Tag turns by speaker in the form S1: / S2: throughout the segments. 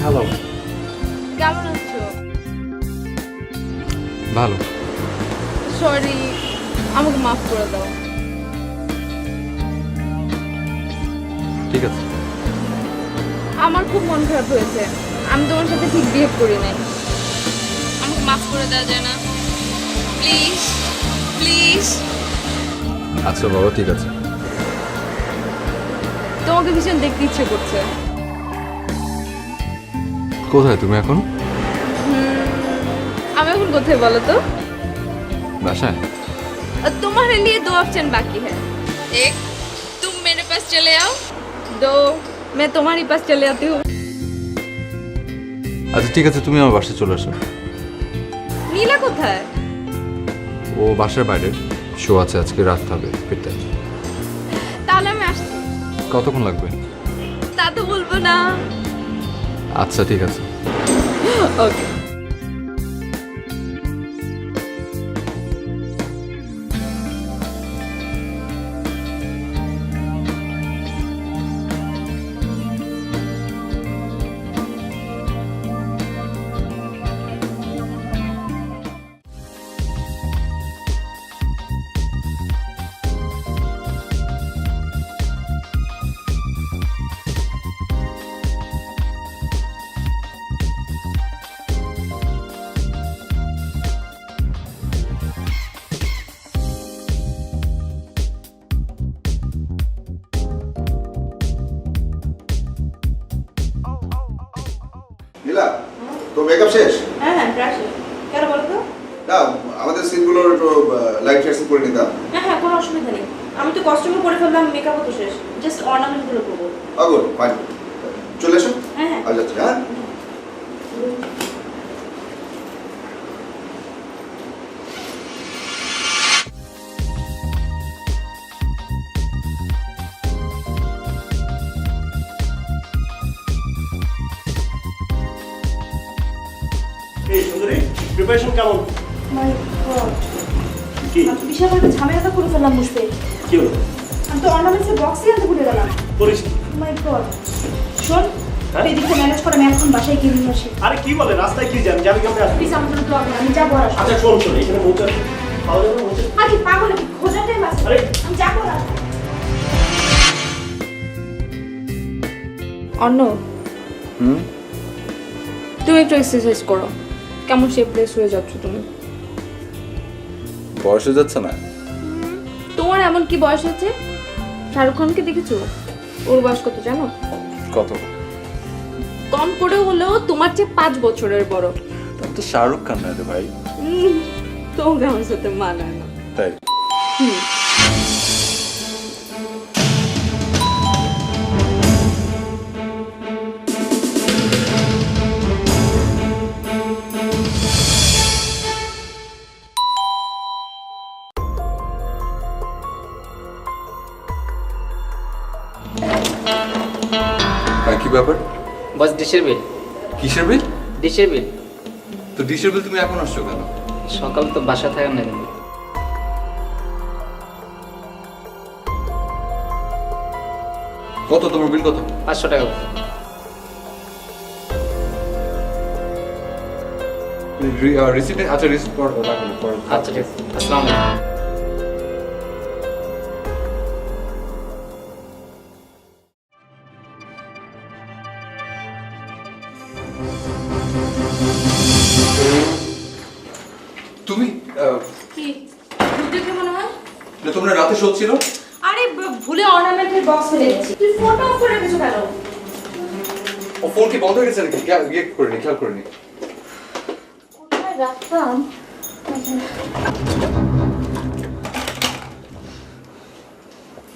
S1: Hello
S2: কেমন আছো?
S1: ভালো।
S2: সরি আমাকে মাফ করে দাও।
S1: ঠিক আছে।
S2: আমার খুব মন খারাপ হয়েছে। আমি তোমার সাথে ঠিক বিহেভ করি নাই। আমাকে মাফ করে দেওয়া যায় না প্লিজ প্লিজ
S1: আচ্ছা বাবা ঠিক আছে।
S2: তোমাকে ভীষণ দেখতে ইচ্ছে করছে
S1: কোথায় তুমি এখন
S2: আমি এখন কোথায় বলো তো
S1: বাসায়
S2: और तुम्हारे लिए दो ऑप्शन बाकी है एक तुम मेरे पास चले आओ दो मैं तुम्हारे पास चले आती हूँ
S1: আচ্ছা ঠিক আছে তুমি আমার বাসায় চলে আসো
S2: নীলা কোথায়
S1: ও বাসার বাইরে শো আছে আজকে রাত হবে ফিরতে
S2: তাহলে আমি আসছি
S1: কতক্ষণ লাগবে?
S2: তা তো বলব না।
S1: আচ্ছা ঠিক আছে।
S2: ওকে
S3: শেষ?
S4: হ্যাঁ হ্যাঁ প্রায় শেষ। কেন বলো তো?
S3: না আমাদের সিনগুলোর একটু লাইট শেয়ার করে নিতাম।
S4: হ্যাঁ হ্যাঁ কোনো অসুবিধা নেই। আমি তো কস্টিউমও পরে ফেললাম মেকআপও তো শেষ। জাস্ট অর্নামেন্টগুলো করব।
S3: অগুড ফাইন চলে এসো।
S4: হ্যাঁ হ্যাঁ।
S3: আচ্ছা হ্যাঁ।
S5: সুন্দরী প্রিপারেশন কেমন?
S4: মাই গড
S5: কি?
S4: বিশাল একটা ঝামেলাটা করে ফেললাম
S5: কি হলো?
S4: আমি তো অর্নামেন্টসের বক্সই আনতে ভুলে গেলাম।
S5: করিস
S4: মাই গড শোন
S5: হ্যাঁ?
S4: তুই ম্যানেজ করে আমি এখন বাসায় গিয়ে নিয়ে আসি।
S5: আরে কি বলে রাস্তায় কি জ্যাম জ্যামে কেমন আসবি?
S4: প্লিজ আমার জন্য দোয়া আমি যাব আর
S5: আচ্ছা শোন শোন এখানে পৌঁছে পাওয়া যাবে পৌঁছে?
S4: আর কি পাগল নাকি? খোঁজার টাইম আছে।
S5: আরে।
S4: আমি যাব আর আসব।
S2: অন্য
S1: হুম?
S2: তুমি একটু এক্সারসাইজ করো। কেমন শেপলেস হয়ে যাচ্ছ তুমি?
S1: বয়স হয়ে যাচ্ছে না?
S2: তোমার এমন কি বয়স হচ্ছে শাহরুখ খানকে দেখেছ? ওর বয়স কত জানো?
S1: কত?
S2: কম করে হলেও তোমার চেয়ে পাঁচ বছরের বড়।
S1: তুমি তো শাহরুখ খান না রে ভাই।
S2: তোমাকে আমার সাথে মানায় না।
S1: তাই? হ্যাঁ, কি ব্যাপার?
S6: বস ডিশের বিল।
S1: কিসের বিল?
S6: ডিশের বিল।
S1: তো ডিশের বিল তুমি এখন আসছো কেন?
S6: সকাল তো বাসা থাকেন না কিন্তু
S1: কত তোমার বিল কত?
S6: পাঁচশো টাকা।
S1: রিসিপ্ট আচ্ছা রিসিপ্ট
S6: আচ্ছা ঠিক আছে। আসসালামু আলাইকুম।
S1: তুমি
S4: কি? বুঝতে মনে হয়?
S1: না, তোমরা রাতে শোধ ছিল?
S4: আরে ভুলে অর্নামেন্টের বক্স ফেলে গেছি। তুই ফোনটা অফ করে রেখেছো কেন?
S1: ও ফোন কি বন্ধ হয়ে গেছে নাকি? ইয়ে করে নি খেয়াল করে নি।
S4: কোথায় রাখতাম?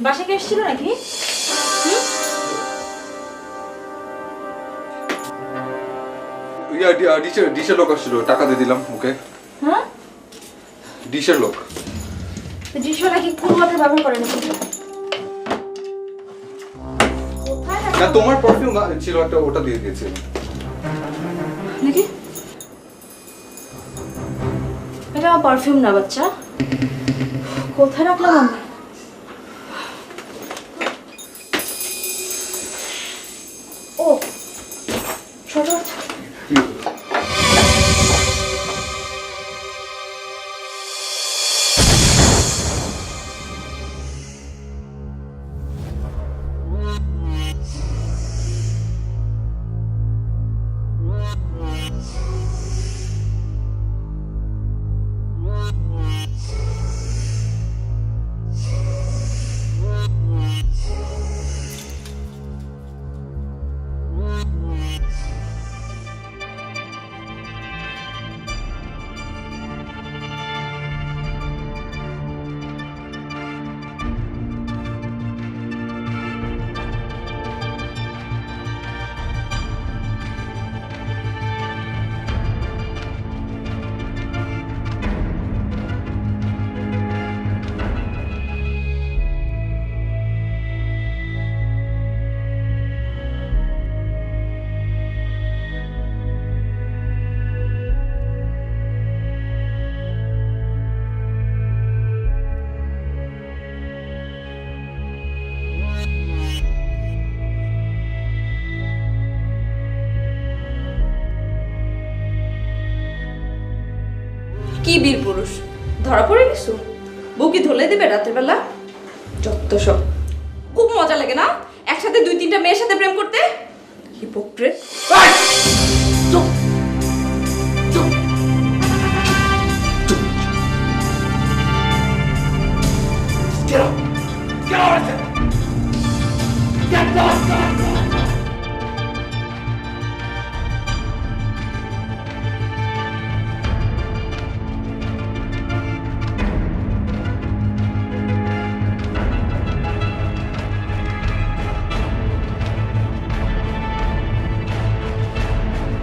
S4: বাসা কে এসেছিল নাকি?
S1: ইয়া লোক আসছিল টাকা দিয়ে দিলাম ওকে।
S4: হ্যাঁ?
S1: ডিশের লোক।
S4: কোন ওয়াটার ব্যবহার করে না?
S1: তোমার পারফিউম ছিল একটা ওটা দিয়ে দিয়েছি।
S4: দেখি এটা আমার পারফিউম না বাচ্চা। কোথায় রাখলাম আমি? ও
S2: সর বীর পুরুষ। ধরা পড়ে গেছো? বউকে ধলে দেবে রাতের বেলা? যত সব। খুব মজা লাগে না? একসাথে দুই তিনটা মেয়ের সাথে প্রেম করতে? হিপোক্রেট